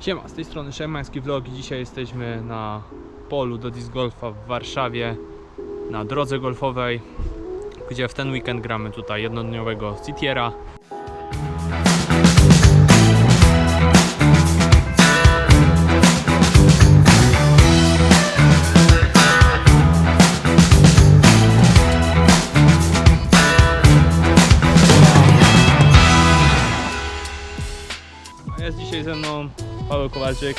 Siema, z tej strony Szemański Vlog dzisiaj jesteśmy na polu do disc golfa w Warszawie na drodze golfowej, gdzie w ten weekend gramy tutaj jednodniowego Citiera. Jest dzisiaj ze mną Paweł Kowalczyk,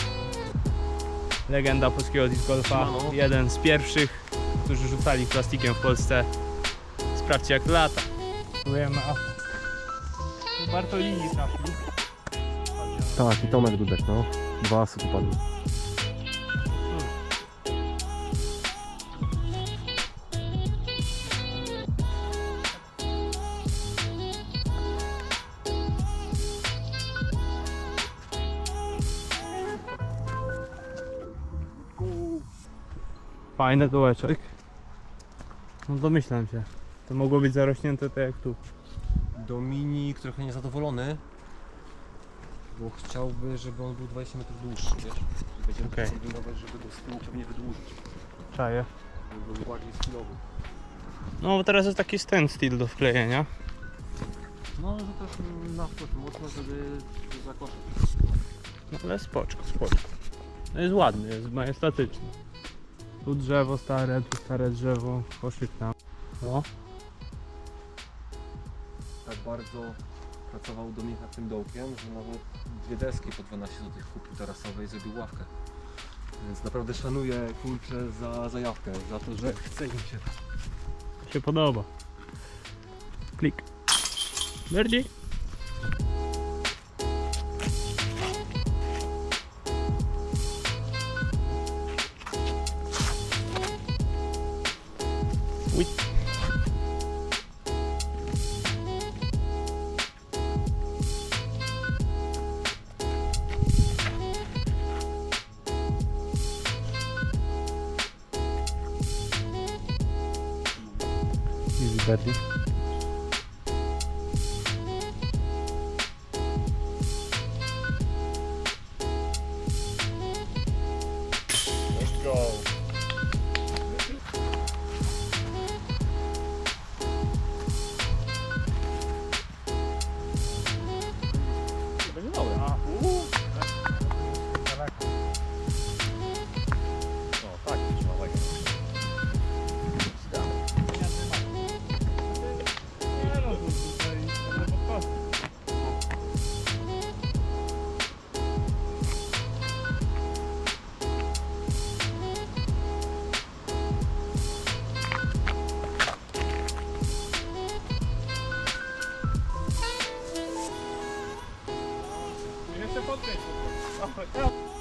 legenda polskiego disc golfa, jeden z pierwszych, którzy rzucali plastikiem w Polsce. Sprawdźcie jak to lata. Próbujemy linii trafił. Tak, i Tomek Dudek, no. Dwa asy tu padły. Fajny dołeczek. No domyślam się. To mogło być zarośnięte tak jak tu. Dominik trochę niezadowolony, bo chciałby, żeby on był 20 metrów dłuższy, wiesz? Będziemy Okej. okay. kombinować, żeby go z tyłu pewnie wydłużyć, Czaję. żeby był bardziej skillowy. No bo teraz jest taki standstill do wklejenia. No, ale to też na wprost mocno, żeby zakoszać. No ale spoczko, spoczko. No jest ładny, jest majestatyczny. Tu drzewo stare, tu stare drzewo, koszyk tam. O, Tak bardzo pracował Dominik nad tym dołkiem, że nawet dwie deski po 12 zł kupił tarasowe i zrobił ławkę. Więc naprawdę szanuję kurczę za zajawkę, za to, że chce im się się podoba. Klik. Bardziej. Oui. って撮って。